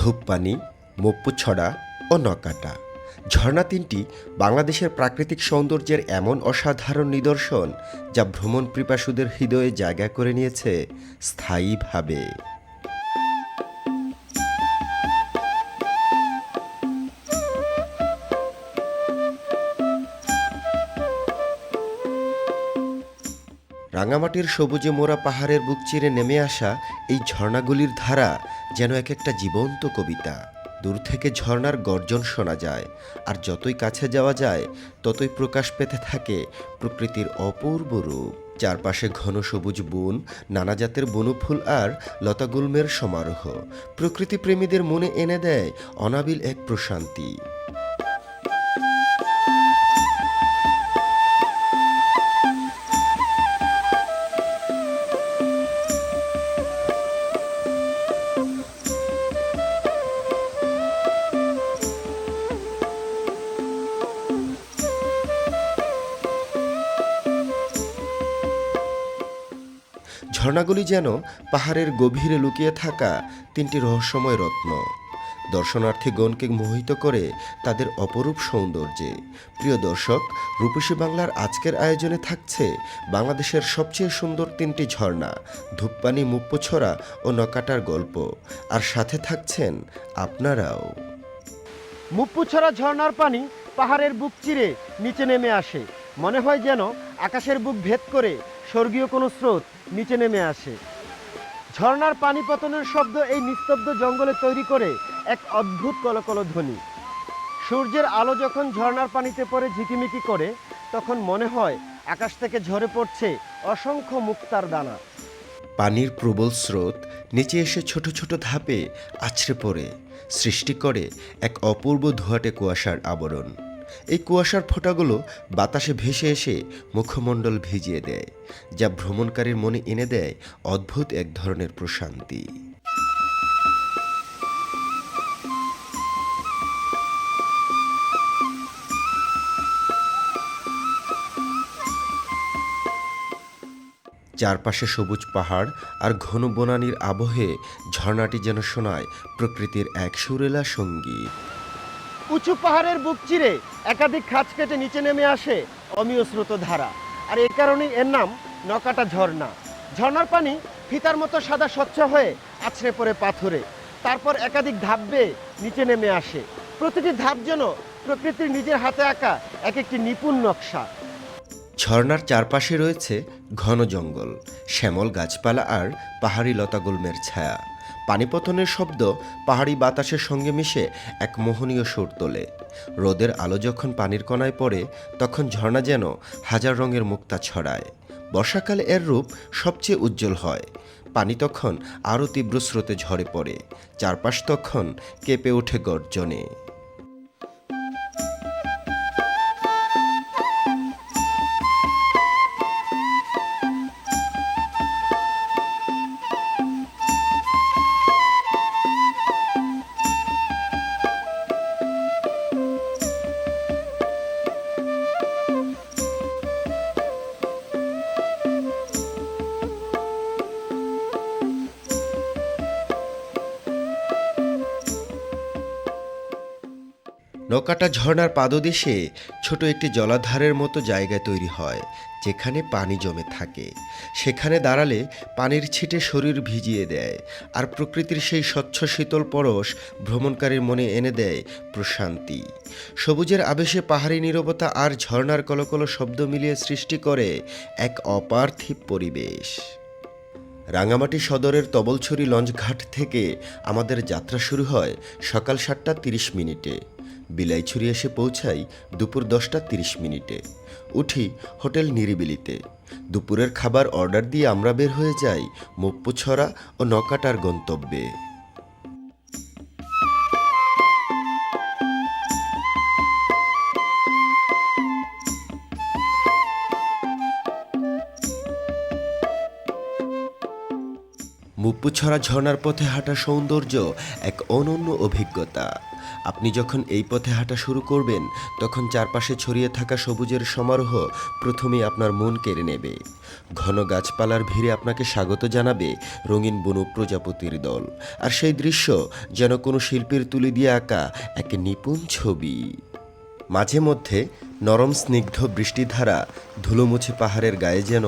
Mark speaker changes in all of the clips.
Speaker 1: ধূপপানি মপ্পুছড়া ও নকাটা। ঝর্ণা তিনটি বাংলাদেশের প্রাকৃতিক সৌন্দর্যের এমন অসাধারণ নিদর্শন যা ভ্রমণ পিপাসুদের হৃদয়ে জায়গা করে নিয়েছে স্থায়ীভাবে। রাঙামাটির সবুজে মোড়া পাহাড়ের বুক চিরে নেমে আসা এই ঝর্ণাগুলির ধারা যেন এক একটা জীবন্ত কবিতা। দূর থেকে ঝর্ণার গর্জন শোনা যায়, আর যতই কাছে যাওয়া যায়, ততই প্রকাশ পেতে থাকে প্রকৃতির অপূর্ব রূপ। চারপাশে ঘন সবুজ বন, নানা জাতের বনফুল, আর লতাগুল্মের সমারোহ। প্রকৃতিপ্রেমীদের মনে এনে দেয় অনাবিল এক প্রশান্তি। ঝর্ণাগুলি যেন পাহাড়ের গভীরে লুকিয়ে থাকা তিনটি রহস্যময় রত্ন। দর্শনার্থীগণকে মোহিত করে তাদের অপরূপ সৌন্দর্যে। প্রিয় দর্শক, রূপসী বাংলার আজকের আয়োজনে থাকছে বাংলাদেশের সবচেয়ে সুন্দর তিনটি ঝর্ণা ধূপপানি মুপ্পছড়া ও নকাটার গল্প। আর সাথে থাকছেন আপনারাও।
Speaker 2: মুপ্পুছড়া ঝর্ণার পানি পাহাড়ের বুক চিরে নিচে নেমে আসে। মনে হয় যেন আকাশের বুক ভেদ করে স্বর্গীয় কোনো স্রোত নিচে নেমে আসে। ঝর্ণার পানি পতনের শব্দ এই নিস্তব্ধ জঙ্গলে তৈরি করে এক অদ্ভুত কলকল ধ্বনি। সূর্যের আলো যখন ঝর্ণার পানিতে পড়ে ঝিকিমিকি করে, তখন মনে হয় আকাশ থেকে ঝরে পড়ছে অসংখ্য মুক্তার দানা।
Speaker 1: পানির প্রবল স্রোত নিচে এসে ছোট ছোট ধাপে আছড়ে পড়ে, সৃষ্টি করে এক অপূর্ব ধোয়াটে কুয়াশার আবরণ। এই কুয়াশার ফোঁটাগুলো বাতাসে ভেসে এসে মুখমণ্ডল ভিজিয়ে দেয়, যা ভ্রমণকারীর মনে এনে দেয় অদ্ভুত এক ধরনের প্রশান্তি। চারপাশে সবুজ পাহাড় আর ঘন বনানির আবহে ঝর্ণাটি যেন শোনায় প্রকৃতির এক সুরেলা সংগীত।
Speaker 2: উঁচু পাহাড়ের বুক চিরে একাধিক খাঁজ কেটে নিচে নেমে আসে অমীয় স্রোত ধারা আর এই কারণেই এর নাম নকাটা ঝর্ণা। ঝর্ণার পানি ফিতার মতো সাদা স্বচ্ছ হয়ে আছড়ে পড়ে পাথরে। তারপর একাধিক ধাপ বেয়ে নিচে নেমে আসে। প্রতিটি ধাপ যেন প্রকৃতির নিজের হাতে আঁকা এক একটি নিপুণ নকশা।
Speaker 1: ঝর্ণার চারপাশে রয়েছে ঘন জঙ্গল, শ্যামল গাছপালা আর পাহাড়ি লতাগুল্মের ছায়া। পানিপতনের শব্দ পাহাড়ি বাতাসের সঙ্গে মিশে এক মোহনীয় সুর তোলে। রোদের আলো যখন পানির কণায় পড়ে, তখন ঝর্ণা যেন হাজার রঙের মুক্তা ছড়ায়। বর্ষাকালে এর রূপ সবচেয়ে উজ্জ্বল হয়। পানি তখন আরও তীব্র স্রোতে ঝরে পড়ে। চারপাশ তখন কেঁপে ওঠে গর্জনে। নৌকাটা ঝর্ণার পাদদেশে ছোট একটি জলাধারের মতো জায়গা তৈরি হয়, যেখানে পানি জমে থাকে। সেখানে দাঁড়ালে পানির ছিটে শরীর ভিজিয়ে দেয় আর প্রকৃতির সেই স্বচ্ছ শীতল পরশ ভ্রমণকারীর মনে এনে দেয় প্রশান্তি। সবুজের আবেশে পাহাড়ি নীরবতা আর ঝর্ণার কলকল শব্দ মিলিয়ে সৃষ্টি করে এক অপার্থিব পরিবেশ। রাঙামাটি সদরের তবলছড়ি লঞ্চঘাট থেকে আমাদের যাত্রা শুরু হয় সকাল সাতটা তিরিশ মিনিটে। বিলাইছড়ি এসে পৌঁছাই দুপুর দশটা তিরিশ মিনিটে। উঠি হোটেল নিরিবিলিতে। দুপুরের খাবার অর্ডার দিয়ে আমরা বের হয়ে যাই মুপ্পুছড়া ও নকাটার গন্তব্যে। মুপ্পুছড়া ঝর্ণার পথে হাঁটা সৌন্দর্য এক অনন্য অভিজ্ঞতা। আপনি যখন এই পথে হাঁটা শুরু করবেন, তখন চারপাশে ছড়িয়ে থাকা সবুজের সমারোহ প্রথমে আপনার মন কেড়ে নেবে। ঘন গাছপালার ভিড়ে আপনাকে স্বাগত জানাবে রঙিন বনু প্রজাপতির দল। আর সেই দৃশ্য যেন কোনো শিল্পীর তুলি দিয়ে আঁকা এক নিপুণ ছবি। মাঝে মধ্যে নরম স্নিগ্ধ বৃষ্টিধারা ধুলোমুছে পাহাড়ের গায়ে যেন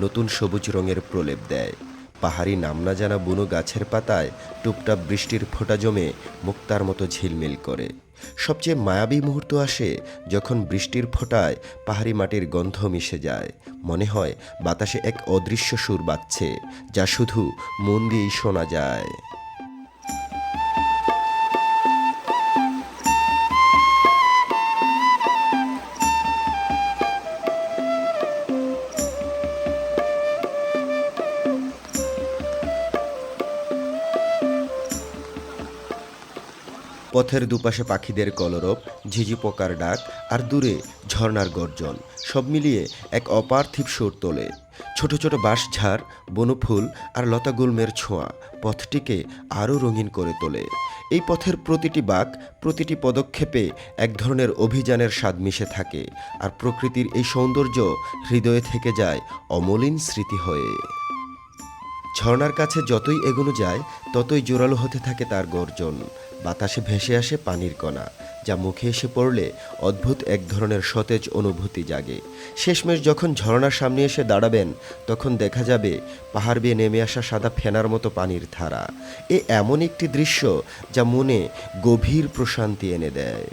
Speaker 1: নতুন সবুজ রঙের প্রলেপ দেয়। পাহাড়ি নাম না জানা বুনো গাছের পাতায় টুপটাপ বৃষ্টির ফোঁটা জমে মুক্তার মতো ঝিলমিল করে। সবচেয়ে মায়াবী মুহূর্ত আসে যখন বৃষ্টির ফোঁটায় পাহাড়ি মাটির গন্ধ মিশে যায়। মনে হয় বাতাসে এক অদৃশ্য সুর বাজছে, যা শুধু মন দিয়েই শোনা যায়। পথের দুপাশে পাখিদের কলরব, ঝিঝি পোকার ডাক আর দূরে ঝর্ণার গর্জন, সব মিলিয়ে এক অপার্থিব সুর তোলে। ছোট ছোট বাঁশঝাড়, বনফুল আর লতাগুল্মের ছোঁয়া পথটিকে আরও রঙিন করে তোলে। এই পথের প্রতিটি বাঁক, প্রতিটি পদক্ষেপে এক ধরনের অভিযানের স্বাদ মিশে থাকে আর প্রকৃতির এই সৌন্দর্য হৃদয়ে থেকে যায় অমলিন স্মৃতি হয়ে। ঝর্ণার কাছে যতই এগোনো যায়, ততই জোরালো হতে থাকে তার গর্জন। বাতাসে ভেসে আসে পানির কণা, যা মুখে এসে পড়লে অদ্ভুত এক ধরনের সতেজ অনুভূতি জাগে। শেষমেশ যখন ঝর্ণার সামনে এসে দাঁড়াবেন, তখন দেখা যাবে পাহাড় বেয়ে নেমে আসা সাদা ফেনার মতো পানির ধারা। এ এমন একটি দৃশ্য যা মনে গভীর প্রশান্তি এনে দেয়।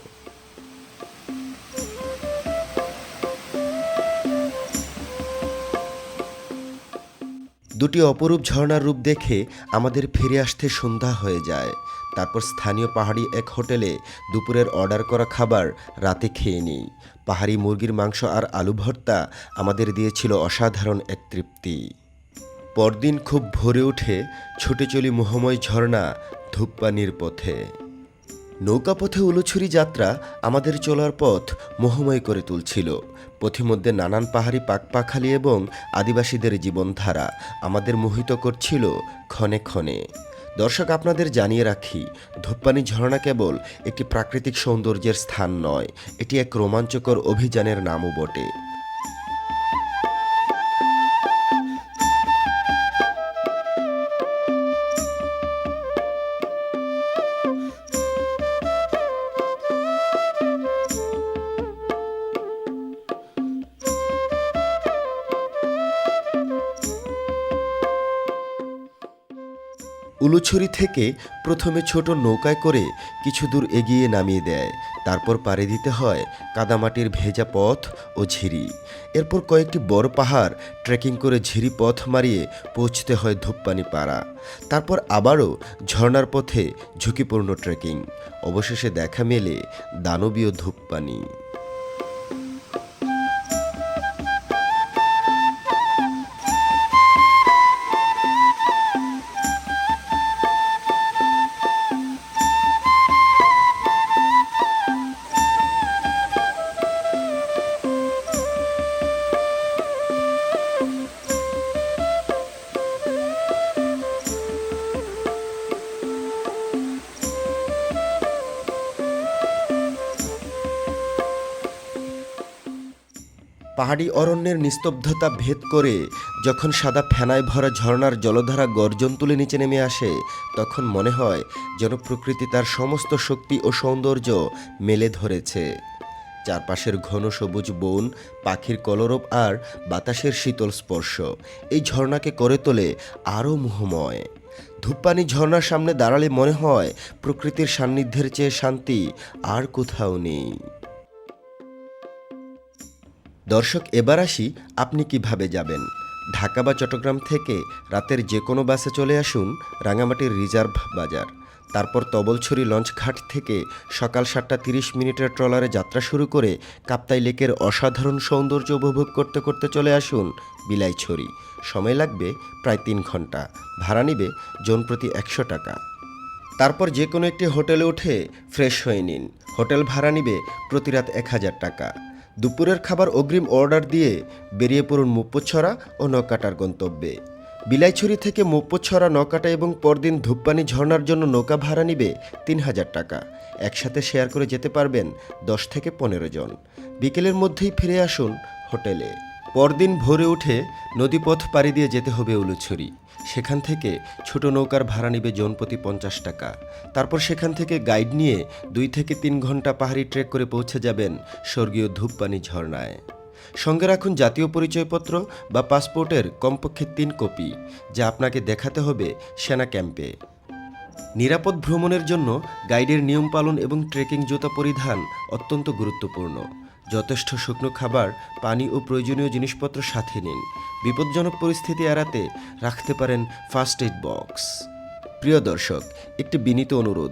Speaker 1: দুটি অপরূপ ঝর্ণার রূপ দেখে আমাদের ফিরে আসতে সন্ধ্যা হয়ে যায়। তারপর স্থানীয় পাহাড়ি এক হোটেলে দুপুরের অর্ডার করা খাবার রাতে খেয়ে নিই। পাহাড়ি মুরগির মাংস আর আলু ভর্তা আমাদের দিয়েছিল অসাধারণ এক তৃপ্তি। পরদিন খুব ভোরে উঠে ছুটে চলি মোহময় ঝর্ণা ধূপপানির পথে। নৌকাপথে উলুছুরি যাত্রা আমাদের চলার পথ মোহময় করে তুলছিল। পথিমধ্যে নানান পাহাড়ি পাকপাখালি এবং আদিবাসীদের জীবনধারা আমাদের মোহিত করছিল ক্ষণে ক্ষণে। দর্শক, আপনাদের জানিয়ে রাখি ধূপপানি ঝর্ণা কেবল একটি প্রাকৃতিক সৌন্দর্যের স্থান নয়, এটি এক রোমাঞ্চকর অভিযানের নামও বটে। উলুছড়ি থেকে প্রথমে ছোট নৌকায় করে কিছু দূর এগিয়ে নামিয়ে দেয়। তারপর পাড়ি দিতে হয় কাদামাটির ভেজা পথ ও ঝিরি। এরপর কয়েকটি বড় পাহাড় ট্রেকিং করে ঝিরি পথ মারিয়ে পৌঁছতে হয় ধূপপানি পাড়া। তারপর আবারও ঝর্ণার পথে ঝুঁকিপূর্ণ ট্রেকিং। অবশেষে দেখা মেলে দানবীয় ধূপপানি পাহাড়ি অরণ্যের নিস্তব্ধতা ভেদ করে যখন সাদা ফেনায় ভরা ঝর্ণার জলধারা গর্জন তুলে নিচে নেমে আসে, তখন মনে হয় যেন প্রকৃতি তার সমস্ত শক্তি ও সৌন্দর্য মেলে ধরেছে। চারপাশের ঘন সবুজ বন, পাখির কলরব আর বাতাসের শীতল স্পর্শ, এই ঝর্ণাকে করে তোলে আরও মোহময়। ধূপপানি ঝর্ণার সামনে দাঁড়ালে মনে হয় প্রকৃতির সান্নিধ্যের চেয়ে শান্তি আর কোথাও নেই। দর্শক, এবার আসি আপনি কীভাবে যাবেন। ঢাকা বা চট্টগ্রাম থেকে রাতের যে কোনো বাসে চলে আসুন রাঙামাটির রিজার্ভ বাজার। তারপর তবলছড়ি লঞ্চঘাট থেকে সকাল সাতটা তিরিশ মিনিটের ট্রলারে যাত্রা শুরু করে কাপ্তাই লেকের অসাধারণ সৌন্দর্য উপভোগ করতে করতে চলে আসুন বিলাইছড়ি। সময় লাগবে প্রায় তিন ঘণ্টা। ভাড়া নিবে জন প্রতি একশো টাকা। তারপর যে কোনো একটি হোটেলে উঠে ফ্রেশ হয়ে নিন। হোটেল ভাড়া নিবে প্রতি রাত এক হাজার টাকা। দুপুরের খাবার অগ্রিম অর্ডার দিয়ে বেরিয়ে পড়ুন মুপ্পছড়া ও নৌকাটার গন্তব্যে। বিলাইছড়ি থেকে মোপ্পছড়া নৌকাটা এবং পরদিন ধূপপানি ঝর্নার জন্য নৌকা ভাড়া নিবে তিন হাজার টাকা। একসাথে শেয়ার করে যেতে পারবেন দশ থেকে পনেরো জন। বিকেলের মধ্যেই ফিরে আসুন হোটেলে। পরদিন ভোরে উঠে নদীপথ পাড়ি দিয়ে যেতে হবে উলুছড়ি। সেখান থেকে ছোট নৌকার ভাড়া নিবে জনপ্রতি পঞ্চাশ টাকা। তারপর সেখান থেকে গাইড নিয়ে দুই থেকে তিন ঘণ্টা পাহাড়ি ট্রেক করে পৌঁছে যাবেন স্বর্গীয় ধূপপানি ঝর্ণায়। সঙ্গে রাখুন জাতীয় পরিচয়পত্র বা পাসপোর্টের কমপক্ষে তিন কপি, যা আপনাকে দেখাতে হবে সেনা ক্যাম্পে। নিরাপদ ভ্রমণের জন্য গাইডের নিয়ম পালন এবং ট্রেকিং জুতা পরিধান অত্যন্ত গুরুত্বপূর্ণ। যথেষ্ট শুকনো খাবার, পানি ও প্রয়োজনীয় জিনিসপত্র সাথে নিন। বিপজ্জনক পরিস্থিতি এড়াতে রাখতে পারেন ফার্স্ট এইড বক্স। প্রিয় দর্শক, একটি বিনীত অনুরোধ।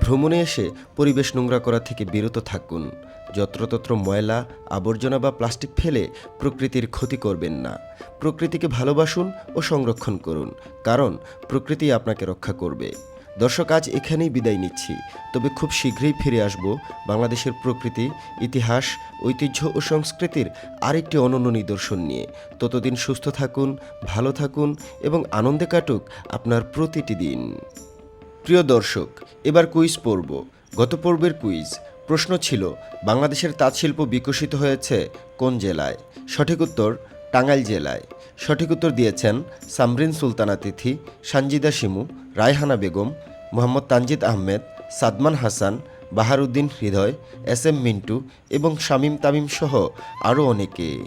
Speaker 1: ভ্রমণে এসে পরিবেশ নোংরা করা থেকে বিরত থাকুন। যত্রতত্র ময়লা, আবর্জনা বা প্লাস্টিক ফেলে প্রকৃতির ক্ষতি করবেন না। প্রকৃতিকে ভালোবাসুন ও সংরক্ষণ করুন, কারণ প্রকৃতি আপনাকে রক্ষা করবে। দর্শক, আজ এখানেই বিদায় নিচ্ছি। তবে খুব শীঘ্রই ফিরে আসব বাংলাদেশের প্রকৃতি, ইতিহাস, ঐতিহ্য ও সংস্কৃতির আরেকটি অনন্য নিদর্শন নিয়ে। ততদিন সুস্থ থাকুন, ভালো থাকুন এবং আনন্দে কাটুক আপনার প্রতিটি দিন। প্রিয় দর্শক, এবার কুইজ পড়ব গত পর্বের কুইজ। প্রশ্ন ছিল, বাংলাদেশের তাঁতশিল্প বিকশিত হয়েছে কোন জেলায়? সঠিক উত্তর, টাঙ্গাইল জেলায়। সঠিক উত্তর দিয়েছেন সামরিন সুলতানা তিথি, সানজিদা শিমু, রায়হানা বেগম, মোহাম্মদ তানজিদ আহমেদ, সাদমান হাসান, বাহারুদ্দিন হৃদয়, এস এম মিন্টু এবং শামীম তামিম সহ আরও অনেকে।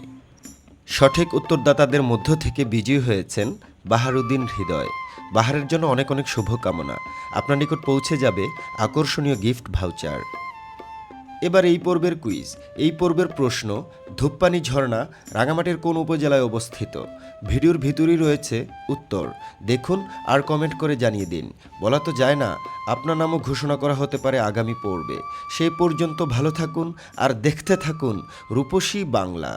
Speaker 1: সঠিক উত্তরদাতাদের মধ্য থেকে বিজয়ী হয়েছেন বাহারুদ্দিন হৃদয়। বাহারের জন্য অনেক অনেক শুভকামনা। আপনার নিকট পৌঁছে যাবে আকর্ষণীয় গিফট ভাউচার। এবার এই পর্বের কুইজ এই পর্বের প্রশ্ন ধূপপানি ঝর্ণা, রাঙামাটির কোন উপজেলায় অবস্থিত? ভিডিওর ভিতরেই রয়েছে উত্তর। দেখুন আর কমেন্ট করে জানিয়ে দিন। বলা তো যায় না, আপনার নামও ঘোষণা করা হতে পারে আগামী পর্বে। সেই পর্যন্ত ভালো থাকুন আর দেখতে থাকুন রূপসী বাংলা।